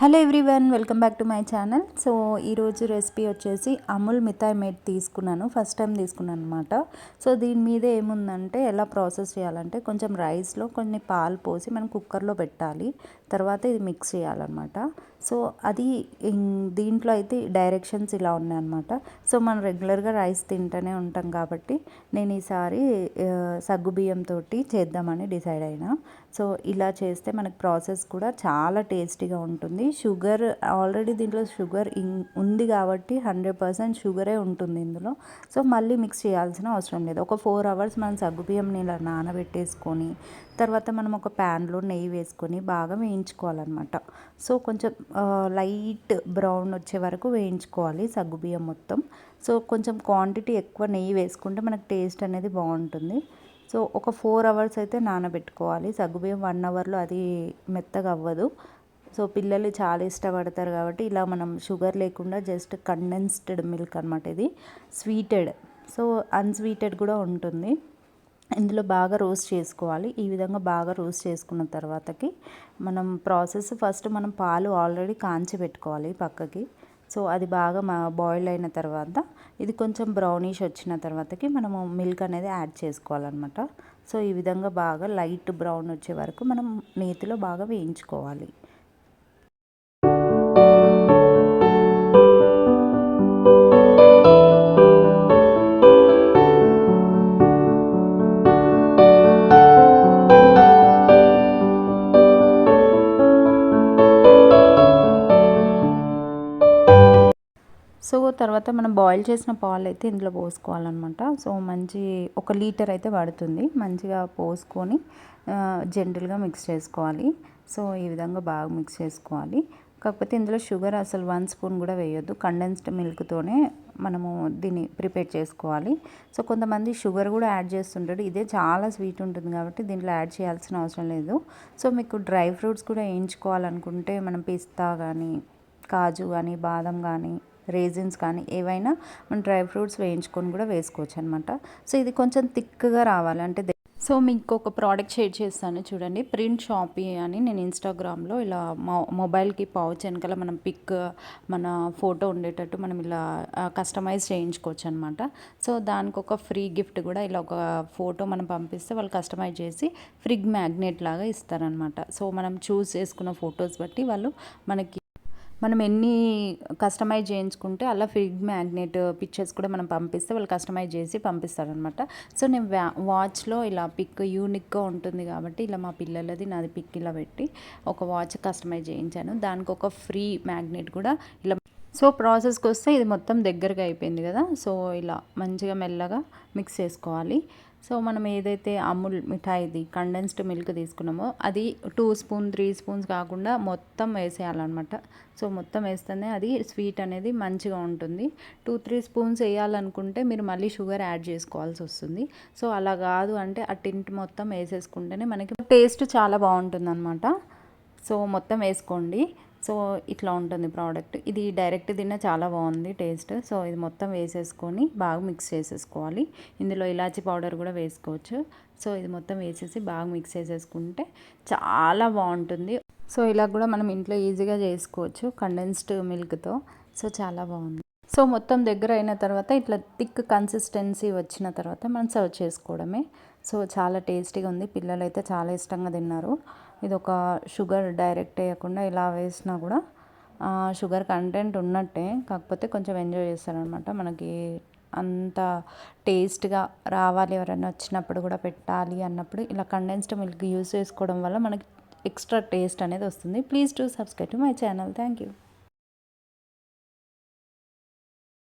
Hello everyone welcome back to my channel. So ఈరోజు recipe వచ్చేసి Amul Mithai mate తీసుకున్నాను. First time తీసుకున్నాను అనమాట సో దీని మీద ఏముందంటే ఎలా ప్రాసెస్ చేయాలంటే కొంచెం రైస్లో కొన్ని పాలు పోసి మనం కుక్కర్లో పెట్టాలి. తర్వాత ఇది మిక్స్ చేయాలన్నమాట. సో అది దీంట్లో అయితే డైరెక్షన్స్ ఇలా ఉన్నాయన్నమాట సో మనం రెగ్యులర్గా రైస్ తింటూనే ఉంటాం కాబట్టి నేను ఈసారి సగ్గు బియ్యంతో చేద్దామని డిసైడ్ అయినా. సో ఇలా చేస్తే మనకు ప్రాసెస్ కూడా చాలా టేస్టీగా ఉంటుంది. షుగర్ ఆల్రెడీ దీంట్లో షుగర్ ఉంది కాబట్టి హండ్రెడ్ పర్సెంట్ షుగరే ఉంటుంది ఇందులో. సో మళ్ళీ మిక్స్ చేయాల్సిన అవసరం లేదు. ఒక ఫోర్ అవర్స్ మనం సగ్గుబియ్యం నీళ్ళ నానబెట్టేసుకొని తర్వాత మనం ఒక ప్యాన్లో నెయ్యి వేసుకొని బాగా వేయించుకోవాలన్నమాట. సో కొంచెం లైట్ బ్రౌన్ వచ్చే వరకు వేయించుకోవాలి సగ్గుబియ్యం మొత్తం. సో కొంచెం క్వాంటిటీ ఎక్కువ నెయ్యి వేసుకుంటే మనకు టేస్ట్ అనేది బాగుంటుంది. సో ఒక ఫోర్ అవర్స్ అయితే నానబెట్టుకోవాలి. సగ్గుబియ్యం వన్ అవర్లో అది మెత్తగా అవ్వదు. సో పిల్లలు చాలా ఇష్టపడతారు కాబట్టి ఇలా మనం షుగర్ లేకుండా జస్ట్ కండెన్స్డ్ మిల్క్ అనమాట ఇది స్వీటెడ్ సో అన్స్వీటెడ్ కూడా ఉంటుంది. ఇందులో బాగా రోస్ట్ చేసుకోవాలి. ఈ విధంగా బాగా రోస్ట్ చేసుకున్న తర్వాతకి మనం ప్రాసెస్ ఫస్ట్ మనం పాలు ఆల్రెడీ కాంచి పెట్టుకోవాలి పక్కకి. సో అది బాగా మా బాయిల్ అయిన తర్వాత ఇది కొంచెం బ్రౌనిష్ వచ్చిన తర్వాతకి మనము మిల్క్ అనేది యాడ్ చేసుకోవాలన్నమాట. సో ఈ విధంగా బాగా లైట్ బ్రౌన్ వచ్చే వరకు మనం నేతిలో బాగా వేయించుకోవాలి. సో తర్వాత మనం బాయిల్ చేసిన పాలు అయితే ఇందులో పోసుకోవాలన్నమాట. సో మంచి ఒక లీటర్ అయితే పడుతుంది. మంచిగా పోసుకొని జెంటల్గా మిక్స్ చేసుకోవాలి. సో ఈ విధంగా బాగా మిక్స్ చేసుకోవాలి. కాకపోతే ఇందులో షుగర్ అసలు వన్ స్పూన్ కూడా వేయొద్దు. కండెన్స్డ్ మిల్క్తోనే మనము దీన్ని ప్రిపేర్ చేసుకోవాలి. సో కొంతమంది షుగర్ కూడా యాడ్ చేస్తుంటాడు ఇదే చాలా స్వీట్ ఉంటుంది కాబట్టి దీంట్లో యాడ్ చేయాల్సిన అవసరం లేదు. సో మీకు డ్రై ఫ్రూట్స్ కూడా వేయించుకోవాలనుకుంటే మనం పిస్తా కానీ కాజు కానీ బాదం కానీ రేజిన్స్ కానీ ఏవైనా మనం డ్రై ఫ్రూట్స్ వేయించుకొని కూడా వేసుకోవచ్చు అనమాట సో ఇది కొంచెం థిక్గా రావాలి. అంటే సో మీకు ఒక ప్రోడక్ట్ షేర్ చేస్తాను చూడండి. ప్రింట్ షాపీ అని నేను ఇన్స్టాగ్రామ్లో ఇలా మొబైల్కి పౌచ్ వెనకాల మనం పిక్ మన ఫోటో ఉండేటట్టు మనం ఇలా కస్టమైజ్ చేయించుకోవచ్చు అనమాట సో దానికి ఒక ఫ్రీ గిఫ్ట్ కూడా ఇలా ఒక ఫోటో మనం పంపిస్తే వాళ్ళు కస్టమైజ్ చేసి ఫ్రిగ్ మ్యాగ్నెట్ లాగా ఇస్తారనమాట సో మనం చూస్ చేసుకున్న ఫొటోస్ బట్టి వాళ్ళు మనకి మనం ఎన్ని కస్టమైజ్ చేయించుకుంటే అలా ఫిగ్ మ్యాగ్నెట్ పిక్చర్స్ కూడా మనం పంపిస్తే వాళ్ళు కస్టమైజ్ చేసి పంపిస్తారనమాట సో నేను వాచ్లో ఇలా పిక్ యూనిక్గా ఉంటుంది కాబట్టి ఇలా మా పిల్లలది నాది పిక్ ఇలా పెట్టి ఒక వాచ్ కస్టమైజ్ చేయించాను. దానికి ఒక ఫ్రీ మ్యాగ్నెట్ కూడా ఇలా సో ప్రాసెస్కి వస్తే ఇది మొత్తం దగ్గరగా అయిపోయింది కదా? సో ఇలా మంచిగా మెల్లగా మిక్స్ చేసుకోవాలి. సో మనం ఏదైతే అమూల్ మిఠాయిది కండెన్స్డ్ మిల్క్ తీసుకున్నామో అది టూ స్పూన్ త్రీ స్పూన్స్ కాకుండా మొత్తం వేసేయాలన్నమాట. సో మొత్తం వేస్తేనే అది స్వీట్ అనేది మంచిగా ఉంటుంది. టూ త్రీ స్పూన్స్ వేయాలనుకుంటే మీరు మళ్ళీ షుగర్ యాడ్ చేసుకోవాల్సి వస్తుంది. సో అలా కాదు అంటే ఆ టింట్ మొత్తం వేసేసుకుంటేనే మనకి టేస్ట్ చాలా బాగుంటుంది అనమాట సో మొత్తం వేసుకోండి. సో ఇట్లా ఉంటుంది ప్రోడక్ట్. ఇది డైరెక్ట్ తిన్న చాలా బాగుంది టేస్ట్. సో ఇది మొత్తం వేసేసుకొని బాగా మిక్స్ చేసేసుకోవాలి. ఇందులో ఇలాచీ పౌడర్ కూడా వేసుకోవచ్చు. సో ఇది మొత్తం వేసేసి బాగా మిక్స్ చేసేసుకుంటే చాలా బాగుంటుంది. సో ఇలా కూడా మనం ఇంట్లో ఈజీగా చేసుకోవచ్చు కండెన్స్డ్ మిల్క్తో సో చాలా బాగుంది. సో మొత్తం దగ్గర అయిన తర్వాత ఇట్లా థిక్ కన్సిస్టెన్సీ వచ్చిన తర్వాత మనం సర్వ్ చేసుకోవడమే. సో చాలా టేస్టీగా ఉంది. పిల్లలు అయితే చాలా ఇష్టంగా తిన్నారు. ఇది ఒక షుగర్ డైరెక్ట్ వేయకుండా ఇలా వేసినా కూడా షుగర్ కంటెంట్ ఉన్నట్టే కాకపోతే కొంచెం ఎంజాయ్ చేస్తారనమాట. మనకి అంత టేస్ట్గా రావాలి ఎవరైనా వచ్చినప్పుడు కూడా పెట్టాలి అన్నప్పుడు ఇలా కండెన్స్డ్ మిల్క్ యూస్ చేసుకోవడం వల్ల మనకి ఎక్స్ట్రా టేస్ట్ అనేది వస్తుంది. Please to subscribe to my channel thank you